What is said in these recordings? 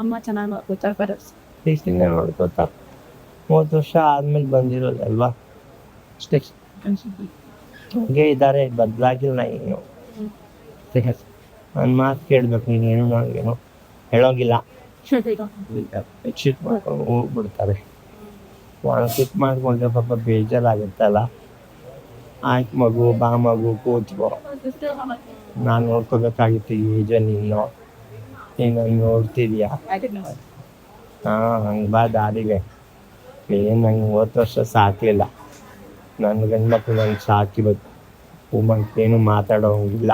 ಅಮ್ಮ ಚೆನ್ನಾಗಿ ನೋಡ್ಕೊತಾರೆ ಪರಸ್ ಪ್ರೀತಿಯಿಂದ ನೋಡ್ಕೋತಾ ಮೂವತ್ತು ವರ್ಷ ಆದ್ಮೇಲೆ ಬಂದಿರೋದಲ್ವಾ ಅಷ್ಟೇ ಹಂಗೆ ಇದ್ದಾರೆ ಬದಲಾಗಿಲ್ಲ ಏನು ನನ್ನ ಮಾತು ಕೇಳ್ಬೇಕು ನೀನೇನು ನನಗೇನು ಹೇಳೋಗಿಲ್ಲ. ಚಿಟ್ ಮಾಡ್ಕೊಂಡು ಹೋಗ್ಬಿಡ್ತಾರೆ. ಚಿಟ್ ಮಾಡ್ಕೊಂಡ್ರೆ ಪಾಪ ಬೇಜಾರಾಗುತ್ತಲ್ಲ. ಆಯ್ತು ಮಗು ಬಾ ಮಗು ಕೂತ್ಕೋ. ನಾನು ನೋಡ್ಕೋಬೇಕಾಗಿತ್ತು ಈ ಏಜ ನೀನು ನೀನು ಹಂಗೆ ನೋಡ್ತಿದ್ಯಾ ಹಾ ಹಂಗೆ ಬಾ ದಾರಿಗೆ. ಏನು ನಂಗೆ ಮೂವತ್ತು ವರ್ಷ ಸಾಕಲಿಲ್ಲ. ನನ್ನ ಸಾಕಿ ನಂಗೆ ಸಾಕಿಬೇಕು ಏನು ಮಾತಾಡೋಂಗಿಲ್ಲ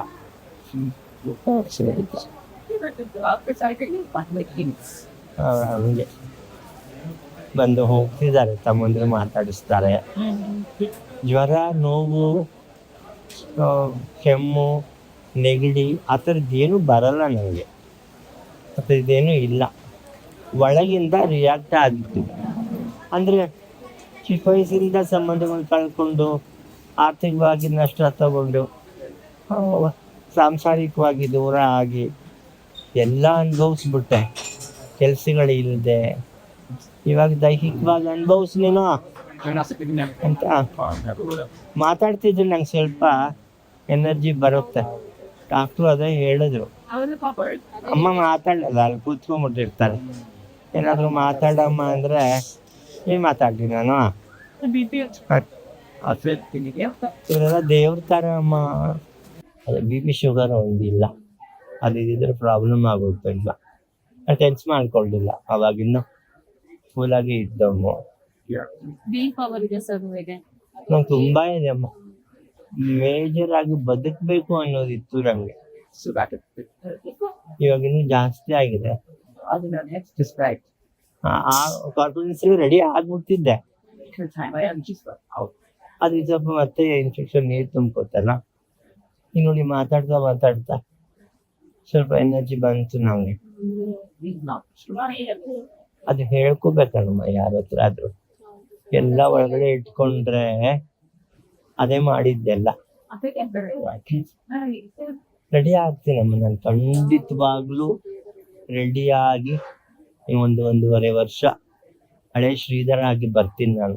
ಹಂಗೆ. ಬಂದು ಹೋಗ್ತಿದ್ದಾರೆ ತಮ್ಮಂದ್ರೆ ಮಾತಾಡಿಸ್ತಾರೆ. ಜ್ವರ ನೋವು ಕೆಮ್ಮು ನೆಗಡಿ ಆ ಥರದ್ದು ಏನೂ ಬರಲ್ಲ ನನಗೆ ಥರದ್ದೇನು ಇಲ್ಲ. ಒಳಗಿಂದ ರಿಯಾಕ್ಟ್ ಆಗಿತ್ತು. ಅಂದರೆ ಚಿಕ್ಕ ವಯಸ್ಸಿಂದ ಸಂಬಂಧಗಳು ಕಳ್ಕೊಂಡು, ಆರ್ಥಿಕವಾಗಿ ನಷ್ಟ ತಗೊಂಡು ಸಾಂಸಾರಿಕವಾಗಿ ದೂರ ಆಗಿ ಎಲ್ಲ ಅನುಭವಿಸ್ಬಿಟ್ಟೆ. ಕೆಲಸಗಳಿಲ್ಲದೆ ಇವಾಗ ದೈಹಿಕವಾಗಿ ಅನುಭವಿಸ್ಲೇನೋ ಅಂತ. ಮಾತಾಡ್ತಿದ್ರೆ ನಂಗೆ ಸ್ವಲ್ಪ ಎನರ್ಜಿ ಬರುತ್ತೆ. ಡಾಕ್ಟ್ರು ಅದೇ ಹೇಳಿದ್ರು. ಅಮ್ಮ ಮಾತಾಡಲ್ಲ ಅಲ್ಲಿ ಕೂತ್ಕೊಂಡ್ಬಿಟ್ಟಿರ್ತಾರೆ ಏನಾದರೂ ಮಾತಾಡಮ್ಮ ಅಂದ್ರೆ ಏನು ಮಾತಾಡ್ಲಿ ನಾನು? ಇವರೆಲ್ಲ ದೇವ್ರ ತರ ಅಮ್ಮ. ಅದೇ ಬಿ ಪಿ ಶುಗರ್ ಒಂದಿಲ್ಲ. ಅದು ಇದ್ರೆ ಪ್ರಾಬ್ಲಮ್ ಆಗುತ್ತೆ ಇಲ್ಲ ಟೆನ್ಸ್ ಮಾಡ್ಕೊಳ್ಳಿಲ್ಲ ಅವಾಗಿನ್ನು ಫುಲ್ ಆಗಿ ಬಿ ಪವರ್ ಇದೆ ಸರ್ ಇದೆ ನಂಗೆ ತುಂಬಾ ಇದೆ ಅಮ್ಮ. ಮೇಜರ್ ಆಗಿ ಬದುಕಬೇಕು ಅನ್ನೋದಿತ್ತು ನಂಗೆ. ಇವಾಗ ಇನ್ನು ಜಾಸ್ತಿ ಆಗಿದೆ. ಆ ಕಾನ್ಫಿಡೆನ್ಸ್ ರೆಡಿ ಆಗ್ಬಿಡ್ತಿದ್ದೆ ಅದು ಸ್ವಲ್ಪ ಮತ್ತೆ ಇನ್ಫೆಕ್ಷನ್ ನೀರು ತುಂಬ್ಕೋತಲ್ಲ. ಈಗ ನೋಡಿ ಮಾತಾಡ್ತಾ ಮಾತಾಡ್ತಾ ಸ್ವಲ್ಪ ಎನರ್ಜಿ ಬಂತು ನಮ್ಗೆ. ಅದು ಹೇಳ್ಕೋಬೇಕಲ್ಲಮ್ಮ ಯಾರ ಹತ್ರ ಆದ್ರೂ. ಎಲ್ಲ ಒಳಗಡೆ ಇಟ್ಕೊಂಡ್ರೆ ಅದೇ ಮಾಡಿದ್ದೆಲ್ಲ. ರೆಡಿ ಆಗ್ತೀನಮ್ಮ ನಾನು ಖಂಡಿತವಾಗ್ಲೂ ರೆಡಿಯಾಗಿ ಒಂದು ಒಂದೂವರೆ ವರ್ಷ ಹಳೆ ಶ್ರೀಧರ ಆಗಿ ಬರ್ತೀನಿ ನಾನು.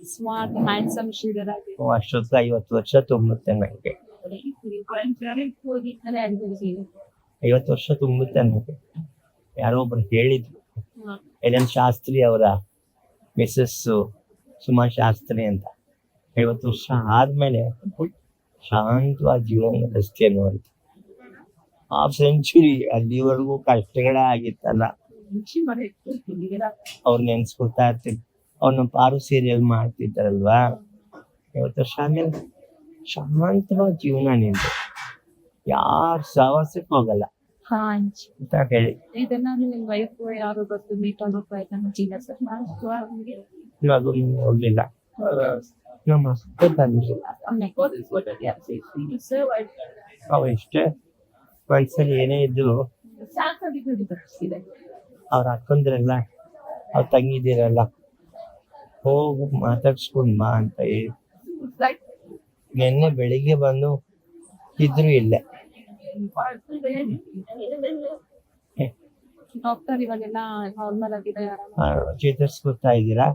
ಸ್ಮಾರ್ಟ್ ಹ್ಯಾಂಡ್ಸಮ್ ಶೀಡರ್ ಆಗಿ ಅಷ್ಟೊತ್ತು ಐವತ್ತು ವರ್ಷ ತುಂಬುತ್ತೆ ನನಗೆ ಐವತ್ತು ವರ್ಷ ತುಂಬುತ್ತೆ ನನಗೆ ಯಾರೋ ಒಬ್ರು ಹೇಳಿದ್ರು. ಎಲ್ ಎನ್ ಶಾಸ್ತ್ರಿ ಅವರ ಮಿಸ್ಸಸ್ಸು ಸುಮಾ ಶಾಸ್ತ್ರಿ ಅಂತ. ಐವತ್ತು ವರ್ಷ ಆದ್ಮೇಲೆ ಶಾಂತವಾದ ಜೀವನ ನಡೆಸ್ತೇನೋ ಅಂತ. ಹಾಫ್ ಸೆಂಚುರಿ ಅಲ್ಲಿವರೆಗೂ ಕಷ್ಟಗಳೇ ಆಗಿತ್ತಲ್ಲ ಅವ್ರು ನೆನ್ಸ್ಕೊತಾ ಇರ್ತೀನಿ. ಅವ್ರನ್ನ ಪಾರು ಸೀರಿಯಲ್ ಮಾಡ್ತಿದ್ರಲ್ವಾ ಇವತ್ತು ಆದ್ಮೇಲೆ ಶಾಂತವಾದ ಜೀವನ ನಿಂತು. ಯಾರು ಸಹವಾಸಕ್ಕೆ ಹೋಗಲ್ಲ. ಅಂತ ಹೇಳಿ. ಇವಾಗ ಹೋಗ್ಲಿಲ್ಲ. ನಮ್ಮ ಎಷ್ಟೇ ವಯಸ್ಸಲ್ಲಿ ಏನೇ ಇದ್ರು ಅವ್ರ ಅಕ್ಕಂದಿರಲ್ಲ ಅವ್ರ ತಂಗಿದಿರಲ್ಲ ಹೋಗು ಮಾತಾಡ್ಸ್ಕೊಂಡ್ ಬಾ ಅಂತ ಹೇಳಿ. ನಿನ್ನೆ ಬೆಳಿಗ್ಗೆ ಬಂದು ಇದ್ರು ಇಲ್ಲ. ಡಾಕ್ಟರ್ ಇವಾಗೆಲ್ಲ ನಾರ್ಮಲ್ ಆಗಿದೆ. ಚೇತರಿಸ್ಕೊತಾ ಇದ್ದೀರಾ?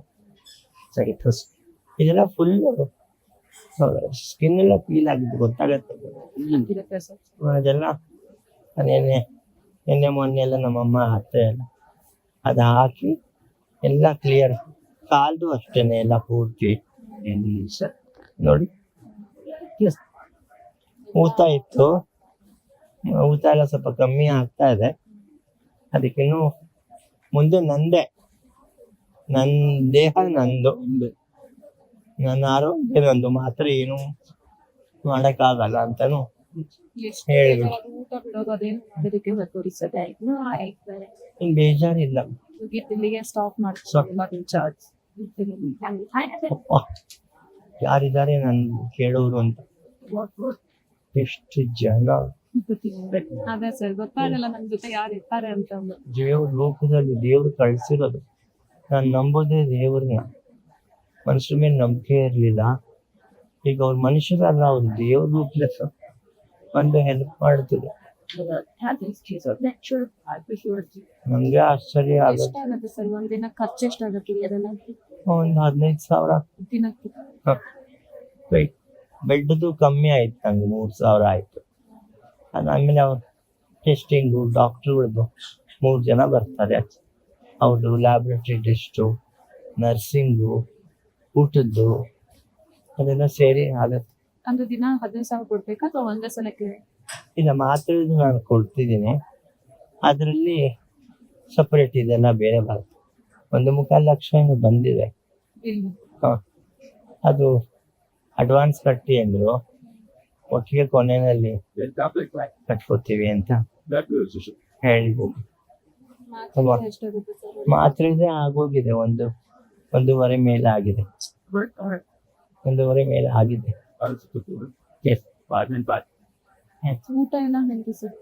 ಸರಿ ಇದೆಲ್ಲ ಫುಲ್ ಸ್ಕಿನ್ ಎಲ್ಲ ಫೀಲ್ ಆಗಿದ್ದು ಗೊತ್ತಾಗತ್ತೆ. ಅದೆಲ್ಲ ನೆನ್ನೆ, ನಿನ್ನೆ ಮೊನ್ನೆ ಎಲ್ಲ ನಮ್ಮಮ್ಮ ಅತ್ತೆ ಎಲ್ಲ ಅದು ಹಾಕಿ ಎಲ್ಲ ಕ್ಲಿಯರ್ ಕಾಲ್ದು ಅಷ್ಟೇನೆ ಎಲ್ಲ ಪೂರ್ತಿ ನೋಡಿ. ಊತ ಇತ್ತು. ಊತ ಎಲ್ಲ ಸ್ವಲ್ಪ ಕಮ್ಮಿ ಆಗ್ತಾ ಇದೆ. ಅದಕ್ಕಿನ್ನು ಮುಂದೆ ನಂದೇ. ನನ್ನ ದೇಹ ನಂದು. ನನ್ನ ಆರೋಗ್ಯ ನಂದು. ಮಾತ್ರ ಏನು ಮಾಡಕ್ಕಾಗಲ್ಲ ಅಂತಾನು ಹೇಳ್ಬೇಕು. ಊಟ ಬಿಡೋದು ಅದೇನು ಅದಕ್ಕೆ ತೋರಿಸದೆ ಇನ್ ಬೇಜಾರಿಲ್ಲ. ಇಲ್ಲಿಗೆ ಸ್ಟಾಪ್ Stop. ಮಾಡಿ ಚಾರ್ಜ್ ಅಪ್ಪ ಯಾರಿದ್ದಾರೆ ನನ್ ಕೇಳೋರು ಅಂತ. ಎಷ್ಟು ಜನ? ಅದೇ ಸರ್ ಗೊತ್ತಾಗಲ್ಲ ನನ್ ಜೊತೆ ಯಾರು ಇರ್ತಾರೆ ಅಂತ. ದೇವ್ರ ಲೋಕದಲ್ಲಿ ದೇವ್ರು ಕಳ್ಸಿರೋದು. ನಾನು ನಂಬೋದೇ ದೇವ್ರನ್ನ ಮನುಷ್ಯರ ಮೇಲೆ ನಂಬಿಕೆ ಇರಲಿಲ್ಲ. ಈಗ ಅವ್ರ ಮನುಷ್ಯರಲ್ಲ ಅವ್ರು ದೇವ್ರ ಬಂದು ಹೆಲ್ಪ್ ಮಾಡ್ತಿದ್ರು ನಮ್ಗೆ ಆಶ್ಚರ್ಯ ಆಗುತ್ತೆ. ಎಷ್ಟಾಗುತ್ತೆ ಒಂದು ಹದಿನೈದು ಸಾವಿರ. ದಿನಕ್ಕೆ ಬೆಡ್ದು ಕಮ್ಮಿ ಆಯ್ತು ನಂಗೆ, ಮೂರು ಸಾವಿರ ಆಯ್ತು. ಅದಾದ್ಮೇಲೆ ಅವ್ರು ಟೆಸ್ಟಿಂಗು ಡಾಕ್ಟ್ರುಗಳದ್ದು ಮೂರು ಜನ ಬರ್ತಾರೆ. ಅವ್ರದ್ದು ಲ್ಯಾಬ್ರೇಟರಿ ಟೆಸ್ಟು ನರ್ಸಿಂಗು ಊಟದ್ದು ಅದೆಲ್ಲ ಸೇರಿ ಆಗುತ್ತೆ ಅಂದ್ರೆ ದಿನ ಹದಿನೈದು ಸಾವಿರ ಕೊಡ್ಬೇಕಾ ಅಥವಾ ಒಂದೇ ಸಲಕ್ಕೆ? ಇಲ್ಲ ಮಾತ್ರೆ ನಾನು ಕೊಡ್ತಿದ್ದೀನಿ. ಅದರಲ್ಲಿ ಸಪ್ರೇಟ್ ಇದೆಲ್ಲ ಬೇರೆ ಬರುತ್ತೆ. ಒಂದು ಮುಕ್ಕಾಲು ಲಕ್ಷ ಏನು ಬಂದಿದೆ. ಇಲ್ಲ. ಹ. ಅದು ಅಡ್ವಾನ್ಸ್ ಕಟ್ಟಿ ಅಂದ್ರು. ಒಟ್ಟಿಗೆ ಕೊನೆಯಲ್ಲಿ ಕಟ್ಕೋತೀವಿ ಅಂತ ಹೇಳಿದ್ರು. ಮಾತ್ರೆ ಎಷ್ಟಾಗುತ್ತೆ ಸರ್. ಮಾತ್ರೆದೇ ಆಗೋಗಿದೆ. ಒಂದು ಒಂದೂವರೆ ಮೇಲೆ ಆಗಿದೆ. ಒಂದೂವರೆ ಮೇಲೆ ಆಗಿದೆ. ಊಟ ಎಲ್ಲ ಹೆಂಗೆ ಸರ್?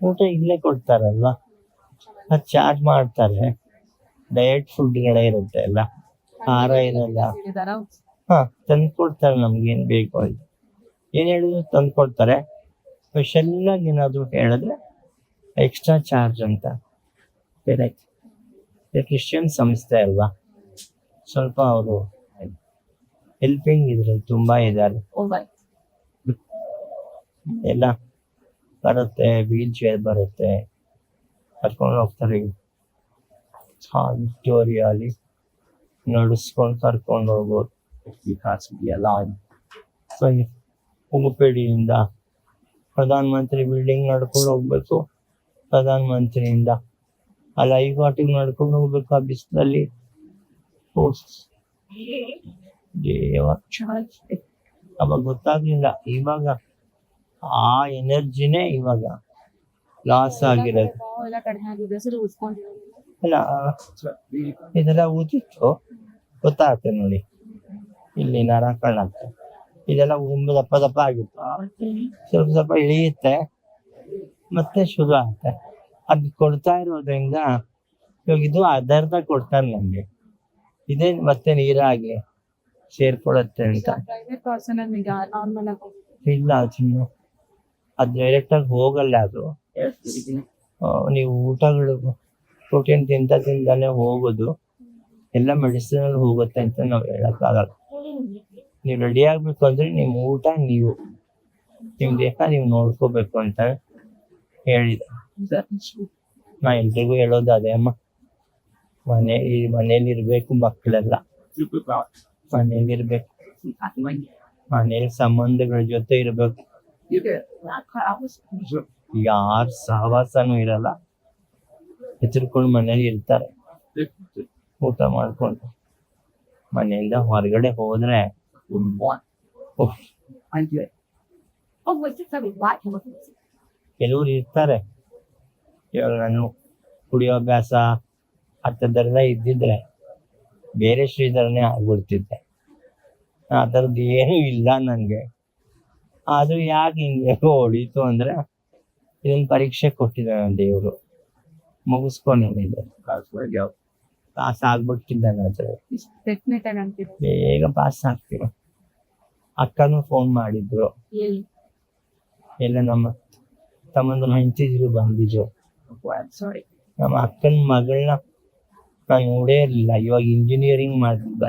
ಊಟ ಇಲ್ಲೇ ಕೊಡ್ತಾರಲ್ಲ? ಅದು ಚಾರ್ಜ್ ಮಾಡ್ತಾರೆ. ಡಯಟ್ ಫುಡ್ಗಳೇ ಇರುತ್ತೆ ಎಲ್ಲ ಆಹಾರ ಇರಲ್ಲ. ಹಾ ತಂದು ಕೊಡ್ತಾರೆ ನಮ್ಗೆ ಏನ್ ಬೇಕು ಅಂತ. ಏನ್ ಹೇಳಿದ್ರು ತಂದು ಕೊಡ್ತಾರೆ ಸ್ಪೆಷಲ್ ಆಗಿ ಏನಾದ್ರು ಹೇಳಿದ್ರೆ ಎಕ್ಸ್ಟ್ರಾ ಚಾರ್ಜ್ ಅಂತ. ಬೇರೆ ಕ್ರಿಶ್ಚಿಯನ್ ಸಂಸ್ಥೆ ಅಲ್ವಾ? ಸ್ವಲ್ಪ ಅವರು ಹೆಲ್ಪಿಂಗ್ ಇದ್ರಲ್ಲಿ ತುಂಬಾ ಇದ್ದಾರೆ. ಓವರ್ ಎಲ್ಲ ಬರುತ್ತೆ ವೀಲ್ ಚೇರ್ ಬರುತ್ತೆ. ಕರ್ಕೊಂಡು ಹೋಗ್ತಾರೆ. ವಿಕ್ಟೋರಿಯಾಲಿ ನಡೆಸ್ಕೊಂಡು ಕರ್ಕೊಂಡು ಹೋಗೋದು ಎಲ್ಲ. ಸೊ ಉಗುಪೇಡಿಯಿಂದ ಪ್ರಧಾನ ಮಂತ್ರಿ ಬಿಲ್ಡಿಂಗ್ ನಡ್ಕೊಂಡು ಹೋಗ್ಬೇಕು. ಪ್ರಧಾನ ಮಂತ್ರಿಯಿಂದ ಅಲ್ಲಿ ಐಘಾಟಿಗೆ ನಡ್ಕೊಂಡು ಹೋಗ್ಬೇಕು ಆ ಬಿಸಿಲಲ್ಲಿ ದೇವ. ಅವಾಗ ಗೊತ್ತಾಗ್ಲಿಲ್ಲ, ಇವಾಗ ಆ ಎನರ್ಜಿನೇ ಇವಾಗ ಲಾಸ್ ಆಗಿರೋದು. ಎಲ್ಲ ಅಲ್ಲ, ಇದೆಲ್ಲ ಊದಿತ್ತು ಗೊತ್ತಾಗುತ್ತೆ ನೋಡಿ. ಇಲ್ಲಿ ನರ ಕಣ್ಣಾಗ್ತದೆ ಇದೆಲ್ಲ ಉಂಬು ದಪ್ಪ ದಪ್ಪ ಆಗಿತ್ತು. ಸ್ವಲ್ಪ ಸ್ವಲ್ಪ ಇಳಿಯುತ್ತೆ, ಮತ್ತೆ ಶುರು ಆಗುತ್ತೆ. ಅದು ಕೊಡ್ತಾ ಇರೋದ್ರಿಂದ ಇವಾಗ ಇದು ಅದರ್ಧ ಕೊಡ್ತಾರೆ ನಮಗೆ. ಇದೇ ಮತ್ತೆ ನೀರಾಗಿ. ಸೇರ್ಕೊಳತ್ತೆ ಅಂತ. ಪ್ರೈವೇಟ್ ಪರ್ಸನ್ ನಿಮಗೆ ನಾರ್ಮಲ್ ಆಗಿ ಇಲ್ಲ ಚಿನ್ನು ಅದು ಡೈರೆಕ್ಟ್ ಆಗಿ ಹೋಗಲ್ಲ ಅದು. ನೀವು ಊಟಗಳು ಪ್ರೋಟೀನ್ ತಿಂತ ತಿಂತಾನೆ ಹೋಗೋದು. ಎಲ್ಲ ಮೆಡಿಸಿನ್ ಅಲ್ಲಿ ಹೋಗುತ್ತೆ ಅಂತ ನಾವು ಹೇಳಕ್ಕಾಗಲ್ಲ. ನೀವು ರೆಡಿ ಆಗ್ಬೇಕು ಅಂದ್ರೆ ನಿಮ್ ಊಟ ನೀವು. ನಿಮ್ ದೇಹ ನೀವು ನೋಡ್ಕೋಬೇಕು ಅಂತ ಹೇಳಿದ. ನಾ ಎಲ್ರಿಗೂ ಹೇಳೋದು ಅದೇ ಅಮ್ಮ. ಮನೆ ಈ ಮನೇಲಿ ಇರ್ಬೇಕು ಮಕ್ಕಳೆಲ್ಲ. ಮನೇಲಿ ಇರ್ಬೇಕು ಮನೇಲಿ ಸಂಬಂಧಗಳ ಜೊತೆ ಇರ್ಬೇಕು. ಯಾರ ಸಹವಾಸನೂ ಇರಲ್ಲ. ಹೆದರ್ಕೊಂಡು ಮನೇಲಿ ಇರ್ತಾರೆ. ಊಟ ಮಾಡ್ಕೊಂಡು. ಮನೆಯಿಂದ ಹೊರಗಡೆ ಹೋದ್ರೆ ಕೆಲವ್ರು ಇರ್ತಾರೆ. ಇವಾಗ ನಾನು ಕುಡಿಯೋ ಅಭ್ಯಾಸ ಅಂಥದ್ದೆಲ್ಲ ಇದ್ದಿದ್ರೆ ಬೇರೆ ಶ್ರೀಧರನೇ ಆಗ್ಬಿಡ್ತಿದ್ದೆ. ಆ ಥರದ್ದು ಏನೂ ಇಲ್ಲ ನನಗೆ ಅದು ಯಾಕೆ ಹಿಂಗೆ ಹೊಡೀತು ಅಂದ್ರೆ ಇದೊಂದು ಪರೀಕ್ಷೆ ಕೊಟ್ಟಿದ್ದಾನೆ ದೇವರು. ಮುಗಿಸ್ಕೊಂಡಿದ್ದೆ ಪಾಸ್ ಆಗ್ಬಿಟ್ಟಿದ್ದಾನೆ ಆದರೆ. ಬೇಗ ಪಾಸ್ ಆಗ್ತೀವಿ. ಅಕ್ಕನೂ ಫೋನ್ ಮಾಡಿದ್ರು. ಎಲ್ಲಿ? ನಮ್ಮ ತಮ್ಮಂದ್ರ ಹೆಂಡತಿದ್ರು ಬಂದಿದ್ರು. ಸಾರಿ ನಮ್ಮ ಅಕ್ಕನ ಮಗಳನ್ನ ನಾನು ನೋಡೇ ಇರಲಿಲ್ಲ. ಇವಾಗ ಇಂಜಿನಿಯರಿಂಗ್ ಮಾಡ್ತಿದ್ದ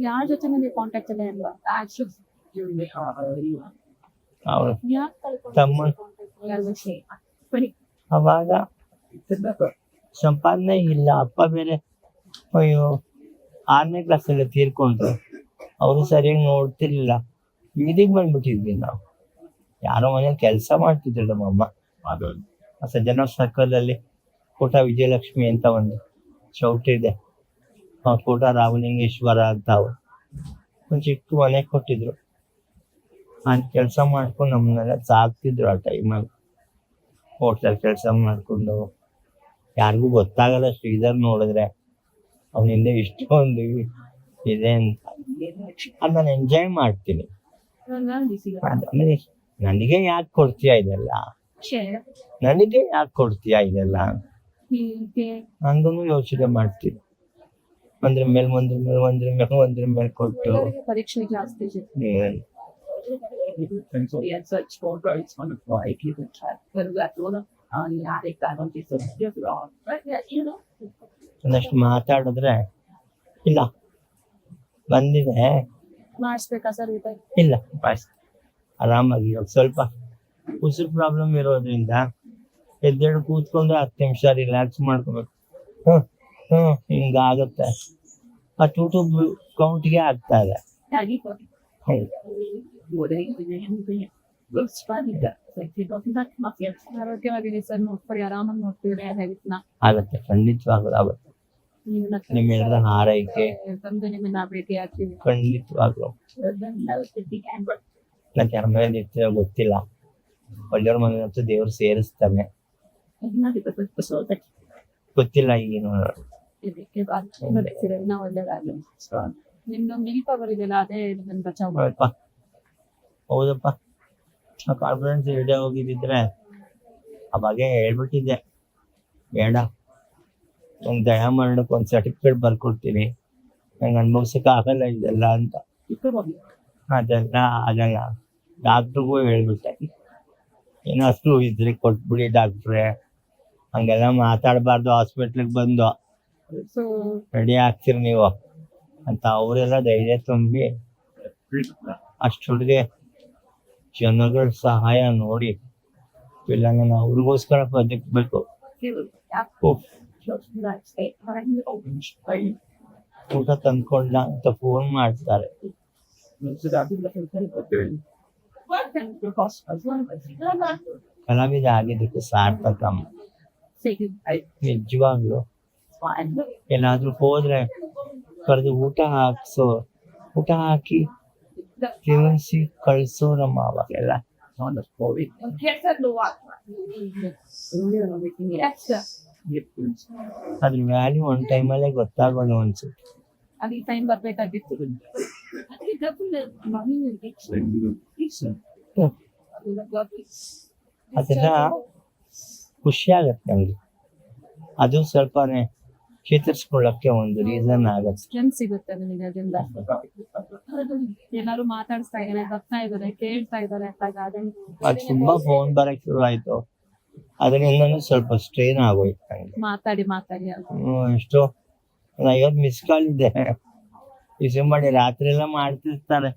ಯಾರ ಜೊತೆ ನಿಮಗೆ ಕಾಂಟ್ಯಾಕ್ಟ್ ಇದೆ ಅಲ್ವಾ ಅವ್ರು ತಮ್ಮ ಅವಾಗ ಸಂಪಾದನೆ ಇಲ್ಲ ಅಪ್ಪ ಬೇರೆ ಅಯ್ಯೋ ಆರನೇ ಕ್ಲಾಸಲ್ಲಿ ತೀರ್ಕೊಂಡ್ರು. ಅವರು ಸರಿಯಾಗಿ ನೋಡ್ತಿರ್ಲಿಲ್ಲ. ಬೀದಿಗೆ ಬಂದ್ಬಿಟ್ಟಿದ್ವಿ ನಾವು. ಯಾರೋ ಮನೆ ಕೆಲಸ ಮಾಡ್ತಿದ್ರು ನಮ್ಮಮ್ಮ ಆ ಸಜ್ಜನ ಸರ್ಕಲ್ ಅಲ್ಲಿ ಕೋಟ ವಿಜಯಲಕ್ಷ್ಮಿ ಅಂತ ಒಂದು ಚೌಟ್ರಿ ಇದೆ. ಕೋಟ ರಾಮಲಿಂಗೇಶ್ವರ ಅಂತ ಅವ್ರು ಒಂದು ಚಿಕ್ಕ ಮನೆ ಕೊಟ್ಟಿದ್ರು. ಅಲ್ಲಿ ಕೆಲಸ ಮಾಡ್ಕೊಂಡು ನಮ್ಮನ್ನೆಲ್ಲ ಸಾಕ್ತಿದ್ರು ಆ ಟೈಮಲ್ಲಿ ಹೋಟ್ಲಲ್ಲಿ ಕೆಲಸ ಮಾಡ್ಕೊಂಡು. ಯಾರಿಗೂ ಗೊತ್ತಾಗಲ್ಲ ಶ್ರೀಧರ್ ನೋಡಿದ್ರೆ. ಅವನ ಹಿಂದೆ ಇಷ್ಟೊಂದು ಇದೆ ಅಂತ. ಅದು ನಾನು ಎಂಜಾಯ್ ಮಾಡ್ತೀನಿ. ಆಮೇಲೆ ನನಗೆ ಯಾಕೆ ಕೊಡ್ತೀಯ ಇದೆಲ್ಲ? ನನಗೆ ಯಾಕೆ ಕೊಡ್ತೀಯ ಇದೆಲ್ಲ? ಹಂಗೂ. ಯೋಚನೆ ಮಾಡ್ತೀನಿ. ಒಂದ್ರ ಮೇಲೆ ಒಂದ್ರ ಮೇಲೆ ಒಂದ್ರ ಮೇಲೆ ಒಂದ್ರ ಮೇಲೆ ಕೊಟ್ಟು. ಪರೀಕ್ಷೆ ಜಾಸ್ತಿ. ಒಂದಷ್ಟು ಮಾತಾಡಿದ್ರೆ ಇಲ್ಲ. ಬಂದಿದೆ. ಮಾಡಿಸ್ಬೇಕಾ ಸರ್ ಇಲ್ಲ. ಆರಾಮಾಗಿ ಇವಾಗ ಸ್ವಲ್ಪ ಉಸಿರು ಪ್ರಾಬ್ಲಮ್ ಇರೋದ್ರಿಂದ ಎದ್ದೇಳು ಕೂತ್ಕೊಂಡು ಹತ್ತು ನಿಮಿಷ ರಿಲ್ಯಾಕ್ಸ್ ಮಾಡ್ಕೋಬೇಕು. ಹ್ಮ್. ಹ್ಮ್ ಹಿಂಗಾಗುತ್ತೆ. ಆ ಟು ಕೌಂಟ್ಗೆ ಆಗ್ತಾ ಇದೆ ಆರೋಗ್ಯವಾಗಿದೆ ಸರ್ ನೋಡ್ಕೊಳ್ಳಿ ಆರಾಮಾಗಿ ನೋಡ್ತೀವಿ ಆಗುತ್ತೆ ಖಂಡಿತವಾಗ್ಲೂ ಆಗುತ್ತೆ ನಿಮ್ಮ ನಿಮ್ಮೆಲ್ಲರ ಹಾರೈಕೆ ತಂದು ನಿಮ್ಮನ್ನ ಭೇಟಿ ಆಗ್ತೀವಿ ಖಂಡಿತವಾಗ್ಲೂ. Then now it's the camera. ಯಾರ ಮೇಲೆ ಗೊತ್ತಿಲ್ಲ. ಒಳ್ಳೆಯವ್ರ ಮನೆ ಅಂತೂ ದೇವ್ರು ಸೇರಿಸ್ತಾನೆ. ಗೊತ್ತಿಲ್ಲ ಏನು ಇದಕ್ಕೆ ಬರ್ತೀವಿ ನಾವು ಒಳ್ಳೆದಾಗಲಿ strong. ನಿಮ್ದು ಮಿಲ್ ಪವರ್ ಇದೆಯಲ್ಲ ಅದೇ ನಿಮ್ಮನ್ನ ಬಚಾವ್ ಮಾಡಿ. ಹೌದಪ್ಪ. ಆ ಕಾನ್ಫಿಡೆನ್ಸ್ ಇಲ್ಲದೆ ಹೋಗಿದ್ದಿದ್ರೆ ಅವಾಗೇ ಹೇಳ್ಬಿಟ್ಟಿದ್ದೆ. ಬೇಡ. ಒಂದು ದಯಾಮರಣಕ್ಕೆ ಒಂದು ಸರ್ಟಿಫಿಕೇಟ್ ಬರ್ಕೊಡ್ತೀನಿ. ನಂಗೆ ಅನುಭವಿಸಕ್ಕೆ ಆಗಲ್ಲ ಇದೆಲ್ಲ ಅಂತ. ಅದೆಲ್ಲ ಆಗಲ್ಲ. ಡಾಕ್ಟ್ರಿಗೂ ಹೇಳ್ಬಿಟ್ಟೆ. ಏನಾದ್ರು ಇದ್ರೆ ಕೊಟ್ಬಿಡಿ ಡಾಕ್ಟ್ರೆ. ಹಂಗೆಲ್ಲ ಮಾತಾಡಬಾರ್ದು. ಹಾಸ್ಪಿಟ್ಲಿಗೆ ಬಂದು. ರೆಡಿ ಆಗ್ತಿರು ನೀವು ಅಂತ ಅವರೆಲ್ಲ ಧೈರ್ಯ ತುಂಬಿ ಅಷ್ಟಕ್ಕೆ ಜನಗಳ ಸಹಾಯ ನೋಡಿ ತಿಲ್ಲಂಗನ ಅವ್ರಿಗೋಸ್ಕರ ಪಡ್ಕಬೇಕು ಊಟ ತಂದ್ಕೊಂಡ ಅಂತ ಫೋನ್ ಮಾಡ್ತಾರೆ. ನಿಜ ಆಗಿದ್ದಕ್ಕೆ ಸಾರ್ಥಕ ಖರಿಪತ್ತೆ ನಿಜವಾಗ್ಲೂ. Fine. ಏನಾದ್ರೂ ಹೋದ್ರೆ ಕರೆದು ಊಟ ಹಾಕ್ಸೋ ಊಟ ಹಾಕಿ ತಿನ್ನಿಸಿ ಕಳ್ಸೋರಮ್ಮ ಅವಾಗೆಲ್ಲ. On ಕೋವಿಡ್ ಅದ್ರ ವ್ಯಾಲ್ಯೂ ಒಂದ್ ಟೈಮಲ್ಲೇ ಗೊತ್ತಾಗೋದು ಅನ್ಸುತ್ತೆ. ಟೈಮ್ ಬರ್ಬೇಕಾಗಿತ್ತು. ಅದೆಲ್ಲ ಖುಷಿ ಆಗತ್ತೆ ನಮ್ಗೆ. ಅದು ಸ್ವಲ್ಪನೇ ಚೇತರಿಸ್ಕೊಳ್ಳಕ್ಕೆ ಒಂದು ರೀಸನ್ ಆಗುತ್ತೆ. ಸ್ಟ್ರೆಂತ್ ಸಿಗುತ್ತೆ ನಿಮಗೆ ಅದರಿಂದ. ಏನಾದ್ರು ಮಾತಾಡಿಸ್ತಾ ಇದ್ದಾರೆ ಬರ್ತಾ ಇದಾರೆ ಕೇಳ್ತಾ ಇದಾರೆ ಅದನ್ನ ಅದು ತುಂಬಾ ಫೋನ್ ಬರಕ್ ಶುರು ಆಯ್ತು ಅದರಿಂದ ಸ್ವಲ್ಪ ಸ್ಟ್ರೈನ್ ಆಗೋಯ್ತು ಮಾತಾಡಿ ಮಾತಾಡಿ ಎಷ್ಟೋ ಒಂದು ಐವತ್ತು ಮಿಸ್ ಕಾಲ್ ಇದೆ ರಿಸೀವ್ ಮಾಡಿ ರಾತ್ರಿ ಎಲ್ಲ ಮಾಡ್ತಿರ್ತಾರೆ.